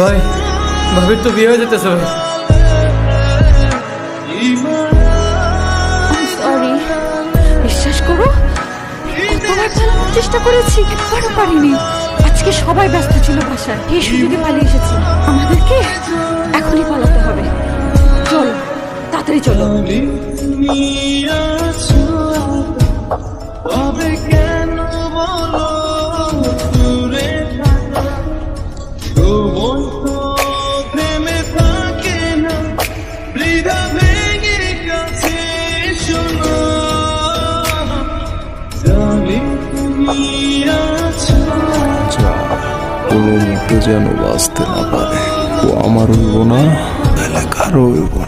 ভাই, ভাবির তো বিয়ে হয়ে যেতেছে ভাই। সরি বিশ্বাস করো, কতবার পালানোর চেষ্টা করেছি, একবারও পারিনি। আজকে সবাই ব্যস্ত ছিল বাসায়, এই সুযোগে পালিয়ে এসেছি। আমাদেরকে এখনই পালাতে হবে। চলো, তাড়াতাড়ি চলো। যেন বাঁচতে না পারে। ও আমার হইব না এলাকার হইব না। তোমার